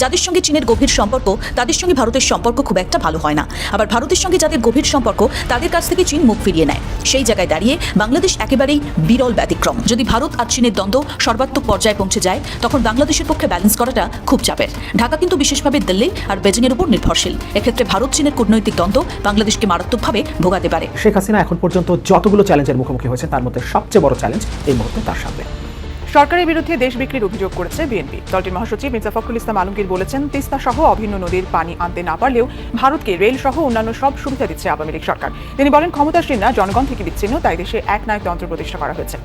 যাদের সঙ্গে চীনের গভীর সম্পর্ক, তাদের সঙ্গে ভারতের সম্পর্ক খুব একটা ভালো হয় না। আবার ভারতের সঙ্গে যাদের গভীর সম্পর্ক, তাদের কাছ থেকে চীন মুখ ফিরিয়ে নেয়। সেই জায়গায় দাঁড়িয়ে বাংলাদেশ একেবারেই বিরল ব্যতিক্রম। যদি ভারত আর চীনের দ্বন্দ্ব সর্বাত্মক পর্যায়ে পৌঁছে যায়, তখন বাংলাদেশের পক্ষে ব্যালেন্স করাটা খুব চাপের। ঢাকা কিন্তু বিশেষভাবে দিল্লি আর বেজিংয়ের উপর নির্ভরশীল। এক্ষেত্রে ভারত, চীনের কূটনৈতিক দ্বন্দ্ব বাংলাদেশকে মারাত্মকভাবে ভোগাতে পারে। শেখ হাসিনা এখন পর্যন্ত যতগুলো চ্যালেঞ্জের মুখোমুখি হয়েছে তার মধ্যে সবচেয়ে বড় চ্যালেঞ্জ এই মুহূর্তে তার সামনে। সরকারের বিরুদ্ধে দেশ বিক্রির অভিযোগ করেছে বিএনপি। দলটির মহাসচিব মির্জা ফখরুল ইসলাম আলমগীর বলেছেন, তিস্তা সহ অভিন্ন নদীর পানি আনতে না পারলেও ভারতকে রেল সহ অন্যান্য সব সুবিধা দিচ্ছে আওয়ামী লীগ সরকার। তিনি বলেন ক্ষমতাসীনরা জনগণ থেকে বিচ্ছিন্ন, তাই দেশে এক নায়কতন্ত্র প্রতিষ্ঠা করা হয়েছে।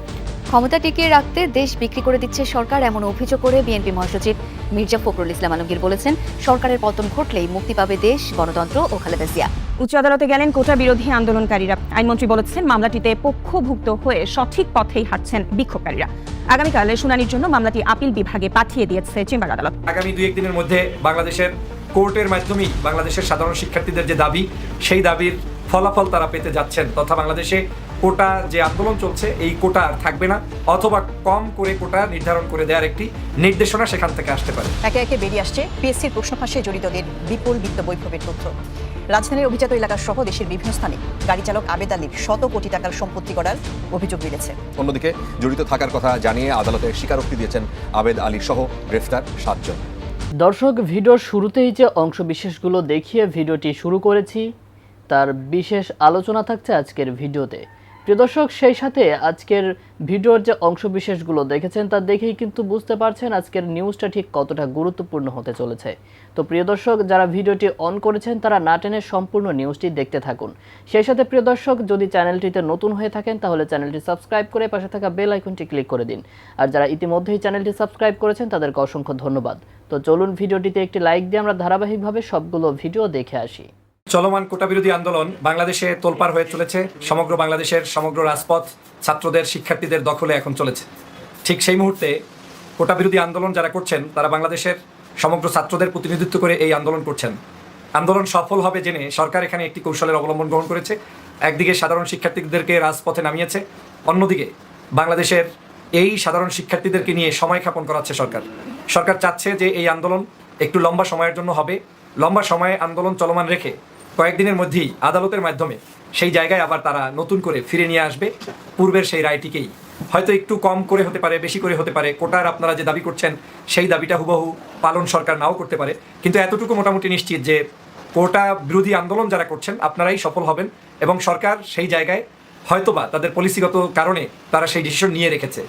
ক্ষমতা টিকিয়ে রাখতে দেশ বিক্রি করে দিচ্ছে সরকার, এমন অভিযোগ করে বিএনপি মহাসচিব মির্জা ফখরুল ইসলাম আলমগীর বলেছেন, সরকারের পতন ঘটলেই মুক্তি পাবে দেশ, গণতন্ত্র ও খালেদা জিয়া। উচ্চ আদালতে গেলেন কোটা বিরোধী আন্দোলনকারীরা। আইনমন্ত্রী বলেছেন মামলাটিতে পক্ষভুক্ত হয়ে সঠিক পথেই হাঁটছেন বিক্ষোভকারীরা। আগামীকাল শুনানির জন্য মামলাটি আপিল বিভাগে পাঠিয়ে দিয়েছে চেম্বার আদালত। আগামী দুই একদিনের মধ্যে বাংলাদেশের কোর্টের মাধ্যমেই বাংলাদেশের সাধারণ শিক্ষার্থীদের যে দাবি সেই দাবির ফলাফল তারা পেতে যাচ্ছেন তথা বাংলাদেশে কোটা যে আন্দোলন চলছে এই কোটা আর থাকবে না অথবা কম করে কোটা নির্ধারণ করে দেওয়ার একটি নির্দেশনা সেখান থেকে আসতে পারে। একে একে বেরিয়ে আসছে পিএসসির প্রশ্ন ফাঁসে জড়িতদের বিপুল বিত্ত বৈভবের তথ্য। রাজধানীর অভিজাত এলাকা সহ দেশের বিভিন্ন স্থানে গাড়ি চালক আবেদ আলীর শত কোটি টাকার সম্পত্তি করার অভিযোগ মিলেছে। অন্যদিকে জড়িত থাকার কথা জানিয়ে আদালতে স্বীকারোক্তি দিয়েছেন আবেদ আলী সহ গ্রেফতার সাতজন। দর্শক ভিডিওর শুরুতেই যে অংশ বিশেষগুলো দেখিয়ে ভিডিওটি শুরু করেছি তার বিশেষ আলোচনা থাকছে আজকের ভিডিওতে। প্রিয় দর্শক, সেই সাথে আজকের ভিডিওর যে অংশ বিশেষগুলো দেখেছেন তা দেখেই কিন্তু বুঝতে পারছেন আজকের নিউজটা ঠিক কতটা গুরুত্বপূর্ণ হতে চলেছে। তো প্রিয় দর্শক, যারা ভিডিওটি অন করেছেন, তারা না টেনে সম্পূর্ণ নিউজটি দেখতে থাকুন। সেই সাথে প্রিয় দর্শক, যদি চ্যানেলটিতে নতুন হয়ে থাকেন, তাহলে চ্যানেলটি সাবস্ক্রাইব করে পাশে থাকা বেল আইকনটি ক্লিক করে দিন। আর যারা ইতিমধ্যেই চ্যানেলটি সাবস্ক্রাইব করেছেন, তাদেরকে অসংখ্য ধন্যবাদ। তো চলুন ভিডিওটিতে একটি লাইক দিয়ে আমরা ধারাবাহিকভাবে সবগুলো ভিডিও দেখে আসি। চলমান কোটা বিরোধী আন্দোলন বাংলাদেশে তোলপাড় হয়ে চলেছে। সমগ্র বাংলাদেশের সমগ্র রাজপথ ছাত্রদের, শিক্ষার্থীদের দখলে এখন চলেছে। ঠিক সেই মুহূর্তে কোটা বিরোধী আন্দোলন যারা করছেন, তারা বাংলাদেশের সমগ্র ছাত্রদের প্রতিনিধিত্ব করে এই আন্দোলন করছেন। আন্দোলন সফল হবে জেনে সরকার এখানে একটি কৌশলের অবলম্বন গ্রহণ করেছে। একদিকে সাধারণ শিক্ষার্থীদেরকে রাজপথে নামিয়েছে, অন্যদিকে বাংলাদেশের এই সাধারণ শিক্ষার্থীদেরকে নিয়ে সময় ক্ষেপণ করাচ্ছে সরকার। সরকার চাচ্ছে যে এই আন্দোলন একটু লম্বা সময়ের জন্য হবে। লম্বা সময়ে আন্দোলন চলমান রেখে কয়েকদিনের মধ্যেই আদালতের মাধ্যমে সেই জায়গায় আবার তারা নতুন করে ফিরে নিয়ে আসবে। পূর্বের সেই রায়টিকেই হয়তো একটু কম করে হতে পারে, বেশি করে হতে পারে। কোটার আপনারা যে দাবি করছেন, সেই দাবিটা হুবহু পালন সরকার নাও করতে পারে। কিন্তু এতটুকু মোটামুটি নিশ্চিত যে কোটা বিরোধী আন্দোলন যারা করছেন, আপনারাই সফল হবেন এবং সরকার সেই জায়গায় হয়তোবা তাদের পলিসিগত কারণে তারা সেই ডিসিশন নিয়ে রেখেছে।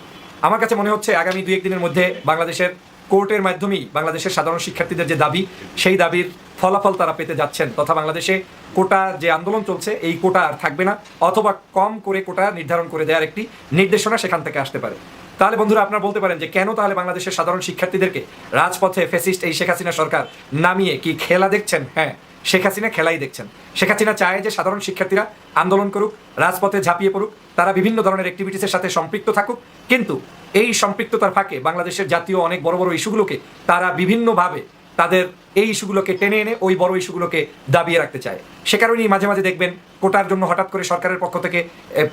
আমার কাছে মনে হচ্ছে আগামী দুই একদিনের মধ্যে বাংলাদেশের কোর্টের মাধ্যমেই বাংলাদেশের সাধারণ শিক্ষার্থীদের যে দাবি, সেই দাবির ফলাফল তারা পেতে যাচ্ছেন। তথা বাংলাদেশে কোটা যে আন্দোলন চলছে, এই কোটা আর থাকবে না, অথবা কম করে কোটা নির্ধারণ করে দেওয়ার একটি নির্দেশনা সেখান থেকে আসতে পারে। তাহলে বন্ধুরা, আপনারা বলতে পারেন যে কেন তাহলে বাংলাদেশের সাধারণ শিক্ষার্থীদেরকে রাজপথে ফেসিস্ট এই শেখ হাসিনা সরকার নামিয়ে কি খেলা দেখছেন? হ্যাঁ শেখ হাসিনা খেলাই দেখছেন। শেখ হাসিনা চায় যে সাধারণ শিক্ষার্থীরা আন্দোলন করুক, রাজপথে ঝাঁপিয়ে পড়ুক, তারা বিভিন্ন ধরনের অ্যাক্টিভিটিসের সাথে সম্পৃক্ত থাকুক। কিন্তু এই সম্পৃক্ততার ফাঁকে বাংলাদেশের জাতীয় অনেক বড় বড় ইস্যুগুলোকে তারা বিভিন্নভাবে তাদের এই ইস্যুগুলোকে টেনে এনে ওই বড় ইস্যুগুলোকে দাবিয়ে রাখতে চায়। সে কারণেই মাঝে মাঝে দেখবেন কোটার জন্য হঠাৎ করে সরকারের পক্ষ থেকে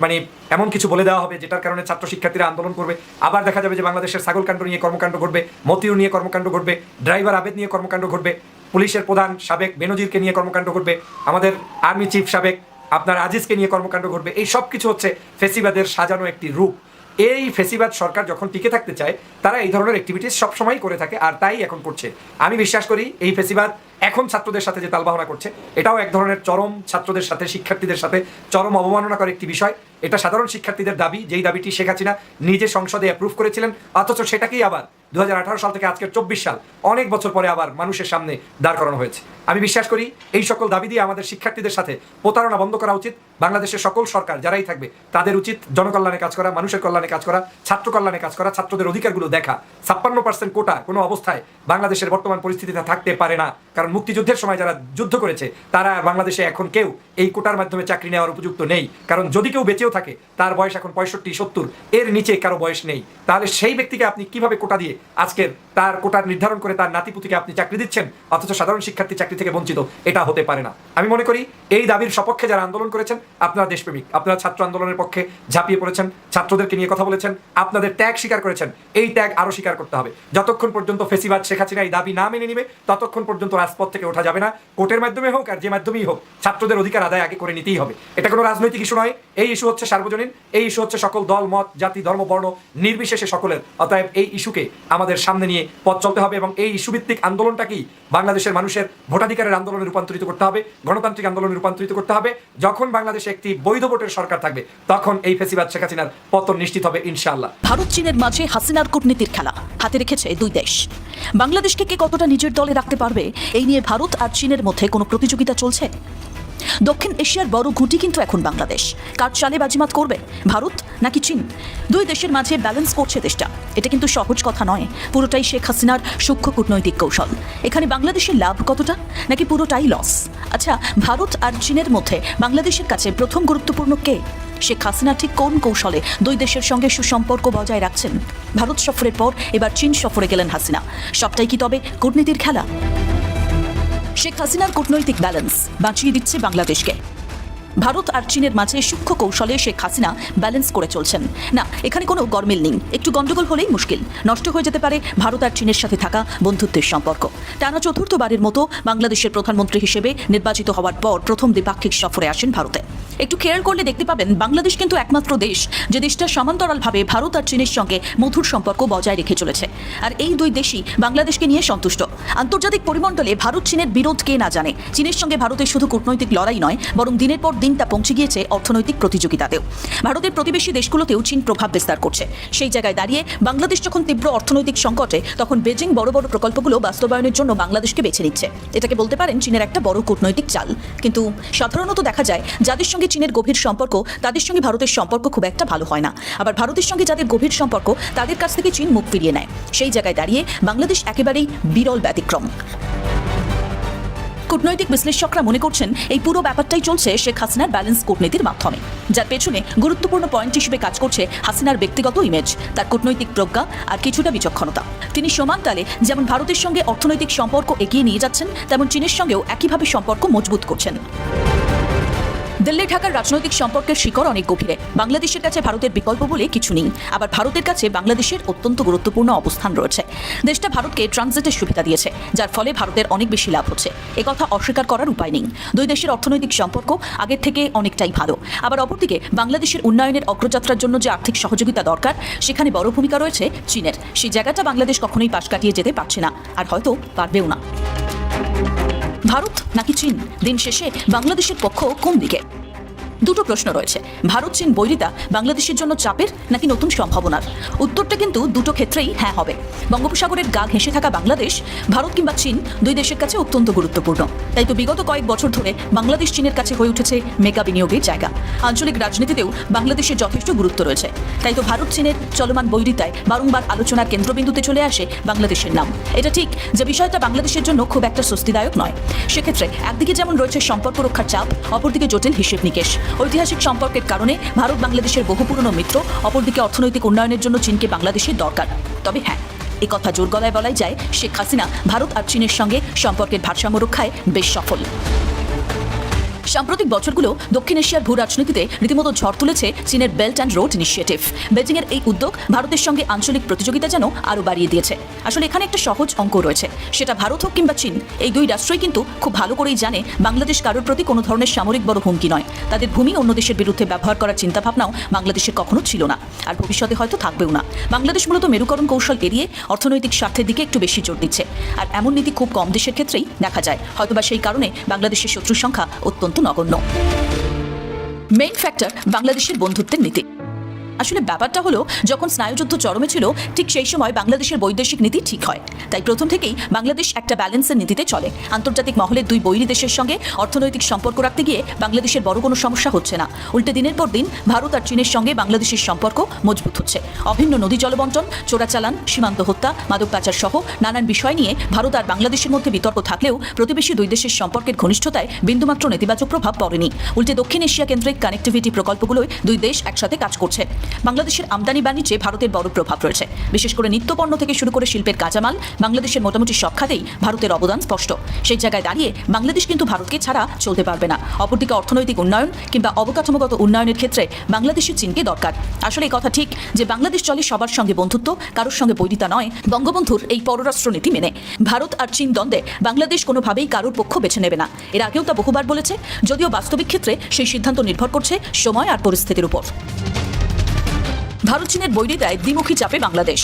মানে এমন কিছু বলে দেওয়া হবে যেটার কারণে ছাত্র শিক্ষার্থীরা আন্দোলন করবে। আবার দেখা যাবে যে বাংলাদেশের ছাগলকাণ্ড নিয়ে কর্মকাণ্ড ঘটবে, মতিউর নিয়ে কর্মকাণ্ড ঘটবে, ড্রাইভার আবেদ নিয়ে কর্মকাণ্ড ঘটবে। পুলিশের প্রধান সাবেক বেনজিরকে নিয়ে কর্মকাণ্ড করবে আমাদের আর্মি চিফ সাবেক আপনার আজিজকে নিয়ে কর্মকাণ্ড করবে এই সব কিছু হচ্ছে ফেসিবাদের সাজানো একটি রূপ। এই ফেসিবাদ সরকার যখন টিকে থাকতে চায়, তারা এই ধরনের অ্যাক্টিভিটিস সবসময় করে থাকে, আর তাই এখন করছে। আমি বিশ্বাস করি এই ফেসিবাদ এখন ছাত্রদের সাথে যে তালবাহনা করছে, এটাও এক ধরনের চরম ছাত্রদের সাথে, শিক্ষার্থীদের সাথে চরম অবমাননাকর একটি বিষয়। এটা সাধারণ শিক্ষার্থীদের দাবি, যেই দাবিটি শেখ হাসিনা নিজে সংসদে অ্যাপ্রুভ করেছিলেন, অথচ সেটাকেই আবার দু সাল থেকে আজকের চব্বিশ সাল, অনেক বছর পরে আবার মানুষের সামনে দাঁড় করানো হয়েছে। আমি বিশ্বাস করি, এই সকল দাবি দিয়ে আমাদের শিক্ষার্থীদের সাথে প্রতারণা বন্ধ করা উচিত। বাংলাদেশের সকল সরকার যারাই থাকবে, তাদের উচিত জনকল্যাণে কাজ করা, মানুষের কল্যাণে কাজ করা, ছাত্র কল্যাণে কাজ করা, ছাত্রদের অধিকারগুলো দেখা। ছাপ্পান্ন পার্সেন্ট কোটা কোনো অবস্থায় বাংলাদেশের বর্তমান পরিস্থিতিতে থাকতে পারে না। মুক্তিযুদ্ধের সময় যারা যুদ্ধ করেছে তারা বাংলাদেশে এখন কেউ এই কোটার মাধ্যমে চাকরি নেওয়ার উপযুক্ত নেই। কারণ যদি কেউ বেঁচেও থাকে, তার বয়স এখন পঁয়ষট্টি, সত্তর, এর নিচে কারও বয়স নেই। তাহলে সেই ব্যক্তিকে আপনি কীভাবে কোটা দিয়ে আজকের তার কোটার নির্ধারণ করে তার নাতিপুতিকে আপনি চাকরি দিচ্ছেন? অথচ সাধারণ শিক্ষার্থী চাকরি থেকে বঞ্চিত, এটা হতে পারে না। আমি মনে করি, এই দাবির সপক্ষে যারা আন্দোলন করেছেন, আপনারা দেশপ্রেমিক। আপনারা ছাত্র আন্দোলনের পক্ষে ঝাঁপিয়ে পড়েছেন, ছাত্রদেরকে নিয়ে কথা বলেছেন, আপনাদের ত্যাগ স্বীকার করেছেন। এই ত্যাগ আরও স্বীকার করতে হবে। যতক্ষণ পর্যন্ত ফেসিবাদ শেখ হাসিনা এই দাবি না মেনে নিবে, ততক্ষণ পর্যন্ত রাজপথ থেকে ওঠা যাবে না। কোর্টের মাধ্যমে হোক আর যে মাধ্যমেই হোক, ছাত্রদের অধিকার আদায় আগে করে নিতেই হবে। এটা কোনো রাজনৈতিক ইস্যু নয়। এই ইস্যু হচ্ছে সার্বজনীন, এই ইস্যু হচ্ছে সকল দল, মত, জাতি, ধর্ম, বর্ণ নির্বিশেষে সকলের। অতএব এই ইস্যুকে আমাদের সামনে নিয়ে পথ চলতে হবে এবং এই ইস্যুভিত্তিক আন্দোলনটাকেই বাংলাদেশের মানুষের ভোটাধিকারের আন্দোলনে রূপান্তরিত করতে হবে, গণতান্ত্রিক আন্দোলনে রূপান্তরিত করতে হবে। যখন বাংলাদেশে একটি বৈধ ভোটের সরকার থাকবে, তখন এই ফেসিবাদ শেখ হাসিনার পতন নিশ্চিত হবে ইনশাআল্লাহ। ভারত চীনের মাঝে হাসিনার কূটনীতির খেলা, হাতে রেখেছে দুই দেশ। বাংলাদেশকে কে কতটা নিজের দলে রাখতে পারবে, এই নিয়ে ভারত আর চীনের মধ্যে কোনো প্রতিযোগিতা চলছে? দক্ষিণ এশিয়ার বড় ঘুঁটি কিন্তু এখন বাংলাদেশ। কার চালে বাজিমাত করবে? ভারত নাকি চীন? দুই দেশের মাঝে ব্যালেন্স করছে দেশটা। এটা কিন্তু সহজ কথা নয়। পুরোটাই শেখ হাসিনার সূক্ষ্ম কূটনৈতিক কৌশল। এখানে বাংলাদেশের লাভ কতটা? নাকি পুরোটাই লস আচ্ছা ভারত আর চীনের মধ্যে বাংলাদেশের কাছে প্রথম গুরুত্বপূর্ণ কে? শেখ হাসিনা ঠিক কোন কৌশলে দুই দেশের সঙ্গে সুসম্পর্ক বজায় রাখছেন? ভারত সফরের পর এবার চীন সফরে গেলেন হাসিনা। সবটাই কি তবে কূটনীতির খেলা? শেখ হাসিনার কূটনৈতিক ব্যালেন্স বাঁচিয়ে দিচ্ছে বাংলাদেশকে। ভারত আর চীনের মাঝে সূক্ষ্ম কৌশলে শেখ হাসিনা ব্যালেন্স করে চলছেন। না, এখানে কোনো গরমিল নেই। একটু গন্ডগোল হলেই মুশকিল। নষ্ট হয়ে যেতে পারে ভারত আর চীনের সাথে থাকা বন্ধুত্বের সম্পর্ক। টানা চতুর্থবারের মতো বাংলাদেশের প্রধানমন্ত্রী হিসেবে নির্বাচিত হওয়ার পর প্রথম দ্বিপাক্ষিক সফরে আসেন ভারতে। একটু খেয়াল করলে দেখতে পাবেন, বাংলাদেশ কিন্তু একমাত্র দেশ যে দেশটা সমান্তরালভাবে ভারত আর চীনের সঙ্গে মধুর সম্পর্ক বজায় রেখে চলেছে। আর এই দুই দেশই বাংলাদেশকে নিয়ে সন্তুষ্ট। আন্তর্জাতিক পরিমণ্ডলে ভারত চীনের বিরোধ কে না জানে? চীনের সঙ্গে ভারতের শুধু কূটনৈতিক লড়াই নয়, বরং দিনের পর দিন তা পৌঁছে গিয়েছে অর্থনৈতিক প্রতিযোগিতাতেও। ভারতের প্রতিবেশী দেশগুলোতেও চীন প্রভাব বিস্তার করছে। সেই জায়গায় দাঁড়িয়ে বাংলাদেশ যখন তীব্র অর্থনৈতিক সংকটে, তখন বেজিং বড় বড় প্রকল্পগুলো বাস্তবায়নের জন্য বাংলাদেশকে বেছে নিচ্ছে। এটাকে বলতে পারেন চীনের একটা বড় কূটনৈতিক চাল। কিন্তু সাধারণত দেখা যায়, যাদের সঙ্গে চীনের গভীর সম্পর্ক, তাদের সঙ্গে ভারতের সম্পর্ক খুব একটা ভালো হয় না। আবার ভারতের সঙ্গে যাদের গভীর সম্পর্ক, তাদের কাছ থেকে চীন মুখ ফিরিয়ে নেয়। সেই জায়গায় দাঁড়িয়ে বাংলাদেশ একেবারেই বিরল ব্যতিক্রম। কূটনৈতিক বিশ্লেষকরা মনে করছেন এই পুরো ব্যাপারটাই চলছে শেখ হাসিনার ব্যালেন্স কূটনীতির মাধ্যমে। যার পেছনে গুরুত্বপূর্ণ পয়েন্ট হিসেবে কাজ করছে হাসিনার ব্যক্তিগত ইমেজ তার কূটনৈতিক প্রজ্ঞা আর কিছুটা বিচক্ষণতা। তিনি সমান তালে যেমন ভারতের সঙ্গে অর্থনৈতিক সম্পর্ক এগিয়ে নিয়ে যাচ্ছেন, তেমন চীনের সঙ্গেও একইভাবে সম্পর্ক মজবুত করছেন। দিল্লি ঢাকার রাজনৈতিক সম্পর্কের শিকড় অনেক গভীরে। বাংলাদেশের কাছে ভারতের বিকল্প বলে কিছু নেই। আবার ভারতের কাছে বাংলাদেশের অত্যন্ত গুরুত্বপূর্ণ অবস্থান রয়েছে। দেশটা ভারতকে ট্রানজিটের সুবিধা দিয়েছে, যার ফলে ভারতের অনেক বেশি লাভ হচ্ছে। একথা অস্বীকার করার উপায় নেই। দুই দেশের অর্থনৈতিক সম্পর্ক আগের থেকে অনেকটাই ভালো। আবার অপরদিকে, বাংলাদেশের উন্নয়নের অগ্রযাত্রার জন্য যে আর্থিক সহযোগিতা দরকার, সেখানে বড় ভূমিকা রয়েছে চীনের। সেই জায়গাটা বাংলাদেশ কখনোই পাশ কাটিয়ে যেতে পারছে না, আর হয়তো পারবেও না। ভারত নাকি চীন? দিন শেষে বাংলাদেশের পক্ষ কোন দিকে? দুটো প্রশ্ন রয়েছে। ভারত, চীন, বৈরিতা বাংলাদেশের জন্য চাপের নাকি নতুন সম্ভাবনার? উত্তরটা কিন্তু দুটো ক্ষেত্রেই হ্যাঁ হবে। বঙ্গোপসাগরের গা ঘেঁষে থাকা বাংলাদেশ, ভারত কিংবা চীন দুই দেশের কাছে অত্যন্ত গুরুত্বপূর্ণ। তাই তো বিগত কয়েক বছর ধরে বাংলাদেশ চীনের কাছে হয়ে উঠেছে মেগা বিনিয়োগের জায়গা। আঞ্চলিক রাজনীতিতেও বাংলাদেশের যথেষ্ট গুরুত্ব রয়েছে। তাই তো ভারত, চীনের চলমান বৈরিতায় বারংবার আলোচনার কেন্দ্রবিন্দুতে চলে আসে বাংলাদেশের নাম। এটা ঠিক যে বিষয়টা বাংলাদেশের জন্য খুব একটা স্বস্তিদায়ক নয়। সেক্ষেত্রে একদিকে যেমন রয়েছে সম্পর্ক রক্ষার চাপ, অপরদিকে জটিল হিসেব নিকেশ। ঐতিহাসিক সম্পর্কের কারণে ভারত বাংলাদেশের বহু পুরনো মিত্র, অপরদিকে অর্থনৈতিক উন্নয়নের জন্য চীনকে বাংলাদেশের দরকার। তবে হ্যাঁ এ কথা জোর গলায় বলাই যায়, শেখ হাসিনা ভারত আর চীনের সঙ্গে সম্পর্কের ভারসাম্য রক্ষায় বেশ সফল। সাম্প্রতিক বছরগুলো দক্ষিণ এশিয়ার ভূ রাজনীতিতে রীতিমতো ঝড় তুলেছে চীনের বেল্ট অ্যান্ড রোড ইনিশিয়েটিভ। বেজিংয়ের এই উদ্যোগ ভারতের সঙ্গে আঞ্চলিক প্রতিযোগিতা যেন আরও বাড়িয়ে দিয়েছে। আসলে এখানে একটা সহজ অঙ্ক রয়েছে। সেটা ভারত হোক কিংবা চীন, এই দুই রাষ্ট্রই কিন্তু খুব ভালো করেই জানে বাংলাদেশ কারোর প্রতি কোনো ধরনের সামরিক বড় হুমকি নয়। তাদের ভূমি অন্য দেশের বিরুদ্ধে ব্যবহার করার চিন্তাভাবনাও বাংলাদেশের কখনো ছিল না। আর ভবিষ্যতে হয়তো থাকবেও না। বাংলাদেশ মূলত মেরুকরণ কৌশল এড়িয়ে অর্থনৈতিক স্বার্থের দিকে একটু বেশি জোর দিচ্ছে। আর এমন নীতি খুব কম দেশের ক্ষেত্রেই দেখা যায়। হয়তোবা সেই কারণে বাংলাদেশের শত্রুর সংখ্যা অত্যন্ত নগণ্য। মেইন ফ্যাক্টর বাংলাদেশের বন্ধুত্বের নীতি। আসলে ব্যাপারটা হলো, যখন স্নায়ুযুদ্ধ চরমে ছিল, ঠিক সেই সময় বাংলাদেশের বৈদেশিক নীতি ঠিক হয়। তাই প্রথম থেকেই বাংলাদেশ একটা ব্যালেন্সের নীতিতে চলে। আন্তর্জাতিক মহলের দুই বৈরী দেশের সঙ্গে অর্থনৈতিক সম্পর্ক রাখতে গিয়ে বাংলাদেশের বড় কোনো সমস্যা হচ্ছে না। উল্টে দিনের পর দিন ভারত আর চীনের সঙ্গে বাংলাদেশের সম্পর্ক মজবুত হচ্ছে। অভিন্ন নদী জলবন্টন, চোরাচালান, সীমান্ত হত্যা, মাদক পাচার সহ নানান বিষয় নিয়ে ভারত আর বাংলাদেশের মধ্যে বিতর্ক থাকলেও প্রতিবেশী দুই দেশের সম্পর্কের ঘনিষ্ঠতায় বিন্দুমাত্র নেতিবাচক প্রভাব পড়েনি। উল্টে দক্ষিণ এশিয়া কেন্দ্রিক কানেক্টিভিটি প্রকল্পগুলোয় দুই দেশ একসাথে কাজ করছে। বাংলাদেশের আমদানি বাণিজ্যে ভারতের বড় প্রভাব রয়েছে। বিশেষ করে নিত্যপণ্য থেকে শুরু করে শিল্পের কাঁচামাল বাংলাদেশের মোটামুটি সব খাতেই ভারতের অবদান স্পষ্ট। সেই জায়গায় দাঁড়িয়ে বাংলাদেশ কিন্তু ভারতকে ছাড়া চলতে পারবে না। অপরদিকে অর্থনৈতিক উন্নয়ন কিংবা অবকাঠামোগত উন্নয়নের ক্ষেত্রে বাংলাদেশের চীনকে দরকার। আসলে এই কথা ঠিক যে বাংলাদেশ চলে সবার সঙ্গে বন্ধুত্ব, কারোর সঙ্গে বৈরিতা নয়, বঙ্গবন্ধুর এই পররাষ্ট্রনীতি মেনে। ভারত আর চীন দ্বন্দ্বে বাংলাদেশ কোনোভাবেই কারোর পক্ষ বেছে নেবে না। এর আগেও তা বহুবার বলেছে, যদিও বাস্তবিক ক্ষেত্রে সেই সিদ্ধান্ত নির্ভর করছে সময় আর পরিস্থিতির উপর। ভারত চীনের বৈরিতায় দ্বিমুখী চাপে বাংলাদেশ।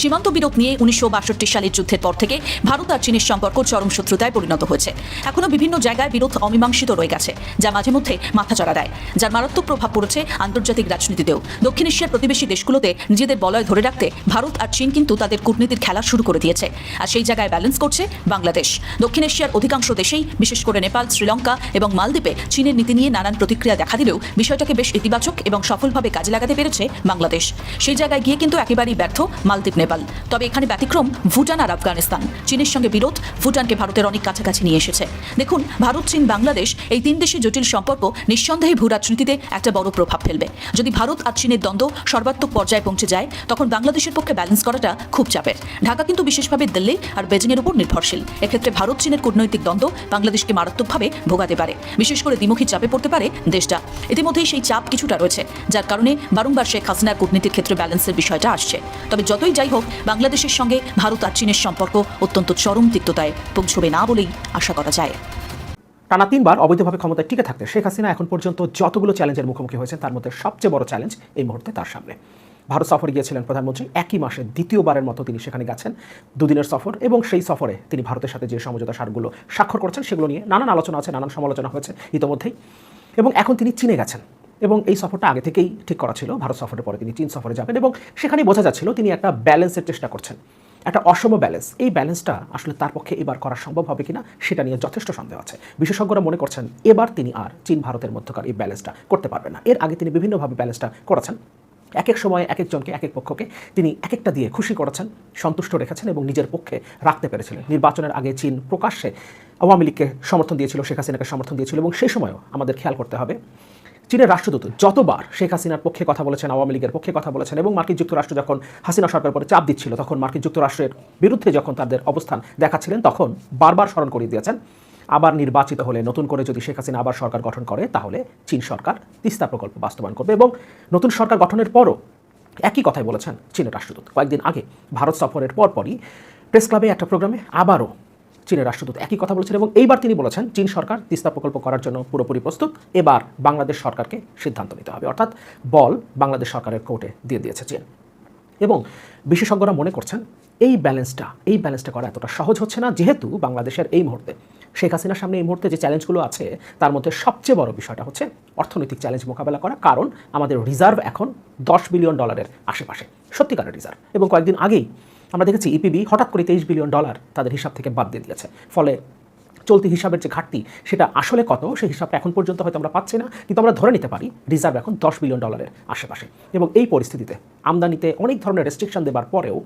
সীমান্ত বিরোধ নিয়ে উনিশশো বাষট্টি সালের যুদ্ধের পর থেকে ভারত আর চীনের সম্পর্ক চরম শত্রুতায় পরিণত হয়েছে। এখনও বিভিন্ন জায়গায় বিরোধ অমীমাংসিত রয়ে গেছে, যা মাঝে মধ্যে মাথাচাড়া দেয়, যার মারাত্মক প্রভাব পড়েছে আন্তর্জাতিক রাজনীতিতেও। দক্ষিণ এশিয়ার প্রতিবেশী দেশগুলোতে নিজেদের বলয় ধরে রাখতে ভারত আর চীন কিন্তু তাদের কূটনীতির খেলা শুরু করে দিয়েছে। আর সেই জায়গায় ব্যালেন্স করছে বাংলাদেশ। দক্ষিণ এশিয়ার অধিকাংশ দেশেই, বিশেষ করে নেপাল, শ্রীলঙ্কা এবং মালদ্বীপে চীনের নীতি নিয়ে নানান প্রতিক্রিয়া দেখা দিলেও বিষয়টাকে বেশ ইতিবাচক এবং সফলভাবে কাজে লাগাতে পেরেছে বাংলাদেশ। সেই জায়গায় গিয়ে কিন্তু একেবারেই ব্যর্থ মালদ্বীপ নেপাল। তবে এখানে ব্যতিক্রম ভুটান আর আফগানিস্তান। চীনের সঙ্গে বিরোধ, ভুটানকে ভারতের অনেক কাছাকাছি নিয়ে এসেছে। দেখুন, ভারত, চীন, বাংলাদেশ এই তিন দেশের জটিল সম্পর্ক নিঃসন্দেহে ভূ রাজনীতিতে একটা বড় প্রভাব ফেলবে। যদি ভারত আর চীনের দ্বন্দ্ব সর্বাত্মক পর্যায়ে পৌঁছে যায়, তখন বাংলাদেশের পক্ষে ব্যালেন্স করাটা খুব চাপের। ঢাকা কিন্তু বিশেষভাবে দিল্লি আর বেজিংয়ের উপর নির্ভরশীল। এক্ষেত্রে ভারত, চীনের কূটনৈতিক দ্বন্দ্ব বাংলাদেশকে মারাত্মকভাবে ভোগাতে পারে। বিশেষ করে দ্বিমুখী চাপে পড়তে পারে দেশটা। ইতিমধ্যেই সেই চাপ কিছুটা রয়েছে, যার কারণে বারংবার শেখ হাসিনার কূটনীতির ক্ষেত্রে ব্যালেন্সের বিষয়টা আসছে। তবে যতই যাই হোক, বাংলাদেশের সঙ্গে ভারত আর চীনের সম্পর্ক অত্যন্ত চরম তিক্ততায় পৌঁছবে না বলেই আশা করা যায়। টানা তিনবার অবৈধভাবে ক্ষমতায় টিকে থাকতে শেখ হাসিনা এখন পর্যন্ত যতগুলো চ্যালেঞ্জের মুখোমুখি হয়েছেন, তার মধ্যে সবচেয়ে বড় চ্যালেঞ্জ এই মুহূর্তে তার সামনে। ভারত সফরে গিয়েছিলেন প্রধানমন্ত্রী, একই মাসে দ্বিতীয়বারের মতো তিনি সেখানে গেছেন। দুদিনের সফর এবং সেই সফরে তিনি ভারতের সাথে যে সমঝোতা সারগুলো স্বাক্ষর করেছেন, সেগুলো নিয়ে নানান আলোচনা আছে, নানান সমালোচনা হয়েছে ইতোমধ্যেই। এবং এখন তিনি চীনে গেছেন। এবং এই সফরটা আগে থেকেই ঠিক করা ছিল। ভারত সফরের পরে তিনি চীন সফরে যাবেন এবং সেখানেই বোঝা যাচ্ছিল তিনি একটা ব্যালেন্সের চেষ্টা করছেন। একটা অসম ব্যালেন্স। এই ব্যালেন্সটা আসলে তার পক্ষে এবার করা সম্ভব হবে কিনা সেটা নিয়ে যথেষ্ট সন্দেহ আছে। বিশেষজ্ঞরা মনে করছেন এবার তিনি আর চীন, ভারতের মধ্যকার এই ব্যালেন্সটা করতে পারবেন না। এর আগে তিনি বিভিন্নভাবে ব্যালেন্সটা করেছেন। এক এক সময় এক একজনকে, এক এক পক্ষকে তিনি এক একটা দিয়ে খুশি করেছেন, সন্তুষ্ট রেখেছেন এবং নিজের পক্ষে রাখতে পেরেছিলেন। নির্বাচনের আগে চীন প্রকাশ্যে আওয়ামী লীগকে সমর্থন দিয়েছিল, শেখ হাসিনাকে সমর্থন দিয়েছিল এবং সেই সময়ও আমাদের খেয়াল করতে হবে। চীনের রাষ্ট্রদূত যতবার শেখ হাসিনার পক্ষে কথা বলেছেন, আওয়ামী লীগের পক্ষে কথা বলেছেন এবং মার্কিন যুক্তরাষ্ট্র যখন হাসিনা সরকার পরে চাপ দিচ্ছিল, তখন মার্কিন যুক্তরাষ্ট্রের বিরুদ্ধে যখন তাদের অবস্থান দেখাচ্ছিলেন, তখন বারবার স্মরণ করিয়ে দিয়েছেন। আবার নির্বাচিত হলে নতুন করে যদি শেখ হাসিনা আবার সরকার গঠন করে, তাহলে চীন সরকার তিস্তা প্রকল্প বাস্তবায়ন করবে এবং নতুন সরকার গঠনের পরও একই কথাই বলেছেন চীনের রাষ্ট্রদূত। কয়েকদিন আগে ভারত সফরের পরপরই প্রেস ক্লাবে একটা প্রোগ্রামে আবারও চীনের রাষ্ট্রদূত একই কথা বলেছেন এবং এইবার তিনি বলেছেন, চীন সরকার তিস্তা প্রকল্প করার জন্য পুরোপুরি প্রস্তুত। এবার বাংলাদেশ সরকারকে সিদ্ধান্ত নিতে হবে। অর্থাৎ বল বাংলাদেশ সরকারের কোর্টে দিয়ে দিয়েছে চীন। এবং বিশেষজ্ঞরা মনে করছেন, এই ব্যালেন্সটা এই ব্যালেন্সটা করা এতটা সহজ হচ্ছে না, যেহেতু বাংলাদেশের এই মুহূর্তে শেখ হাসিনার সামনে এই মুহূর্তে যে চ্যালেঞ্জগুলো আছে, তার মধ্যে সবচেয়ে বড় বিষয়টা হচ্ছে অর্থনৈতিক চ্যালেঞ্জ মোকাবেলা করা। কারণ আমাদের রিজার্ভ এখন দশ বিলিয়ন ডলারের আশেপাশে, সত্যিকারের রিজার্ভ। এবং কয়েকদিন আগেই আমরা দেখেছি ইপিবি হঠাৎ করে তেইশ বিলিয়ন ডলার তাদের হিসাব থেকে বাদ দিয়ে দিয়েছে। ফলে চলতি হিসাবের যে ঘাটতি, সেটা আসলে কত, সেই হিসাবটা এখন পর্যন্ত হয়তো আমরা পাচ্ছি না, কিন্তু আমরা ধরে নিতে পারি রিজার্ভ এখন দশ বিলিয়ন ডলারের আশেপাশে। এবং এই পরিস্থিতিতে আমদানিতে অনেক ধরনের রেস্ট্রিকশন দেবার পরেও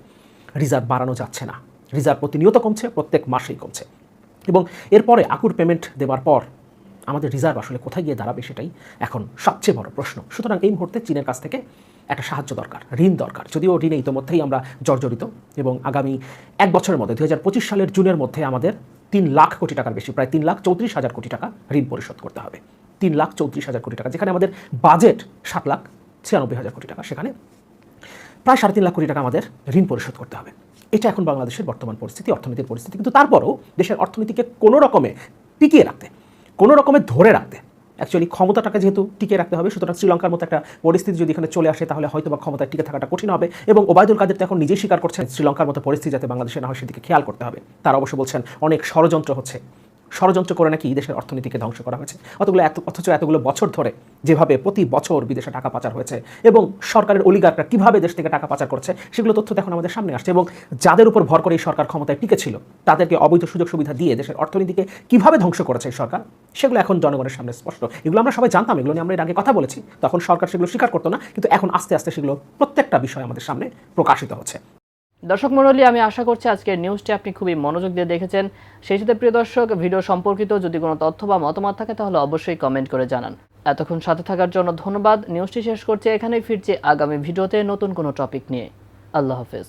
রিজার্ভ বাড়ানো যাচ্ছে না। রিজার্ভ প্রতিনিয়ত কমছে, প্রত্যেক মাসেই কমছে। এবং এরপরে আকুর পেমেন্ট দেওয়ার পর আমাদের রিজার্ভ আসলে কোথায় গিয়ে দাঁড়াবে সেটাই এখন সবচেয়ে বড় প্রশ্ন। সুতরাং এই মুহূর্তে চীনের কাছ থেকে একটা সাহায্য দরকার, ঋণ দরকার। যদিও ঋণে ইতোমধ্যেই আমরা জর্জরিত এবং আগামী এক বছরের মধ্যে দু হাজার পঁচিশ সালের জুনের মধ্যে আমাদের তিন লাখ কোটি টাকার বেশি, প্রায় তিন লাখ চৌত্রিশ হাজার কোটি টাকা ঋণ পরিশোধ করতে হবে। তিন লাখ চৌত্রিশ হাজার কোটি টাকা, যেখানে আমাদের বাজেট সাত লাখ ছিয়ানব্বই হাজার কোটি টাকা, সেখানে প্রায় সাড়ে তিন লাখ কোটি টাকা আমাদের ঋণ পরিশোধ করতে হবে। এটা এখন বাংলাদেশের বর্তমান পরিস্থিতি, অর্থনীতির পরিস্থিতি, কিন্তু তারপরও দেশের অর্থনীতিকে কোনো রকমে টিকিয়ে রাখতে, কোনো রকমে ধরে রাখতে অ্যাকচুয়ালি ক্ষমতাটাকে যেহেতু টিকে রাখতে হবে, সুতরাং শ্রীলঙ্কার মতো একটা পরিস্থিতি যদি এখানে চলে আসে, তাহলে হয়তো বা ক্ষমতায় টিকে থাকাটা কঠিন হবে এবং ওবায়দুল কাদের তো এখন নিজেই স্বীকার করছেন, শ্রীলঙ্কার মতো পরিস্থিতি যাতে বাংলাদেশে না হয় সেদিকে খেয়াল করতে হবে। তারা অবশ্য বলছেন, অনেক ষড়যন্ত্র হচ্ছে। ষড়যন্ত্র করে নাকি দেশের অর্থনীতিকে ধ্বংস করা হয়েছে। অতগুলো এত, অথচ এতগুলো বছর ধরে যেভাবে প্রতি বছর বিদেশে টাকা পাচার হয়েছে এবং সরকারের অলিগাররা কীভাবে দেশ থেকে টাকা পাচার করছে, সেগুলো তথ্য এখন আমাদের সামনে আসছে এবং যাদের উপর ভর করে এই সরকার ক্ষমতায় টিকে ছিল, তাদেরকে অবৈধ সুযোগ সুবিধা দিয়ে দেশের অর্থনীতিকে কীভাবে ধ্বংস করেছে এই সরকার, সেগুলো এখন জনগণের সামনে স্পষ্ট। এগুলো আমরা সবাই জানতাম, এগুলো নিয়ে আমরা এর আগে কথা বলেছি। তখন সরকার সেগুলো স্বীকার করতো না, কিন্তু এখন আস্তে আস্তে সেগুলো প্রত্যেকটা বিষয় আমাদের সামনে প্রকাশিত হচ্ছে। দর্শক মণ্ডলী, আমি আশা করছি আজকের নিউজটি আপনি খুবই মনোযোগ দিয়ে দেখেছেন। সেই সাথে প্রিয় দর্শক ভিডিও সম্পর্কিত যদি কোনো তথ্য বা মতামত থাকে, তাহলে অবশ্যই কমেন্ট করে জানান। এতক্ষণ সাথে থাকার জন্য ধন্যবাদ। নিউজটি শেষ করছি, এখানেই ফিরছি আগামী ভিডিওতে নতুন কোনো টপিক নিয়ে। আল্লাহ হাফেজ।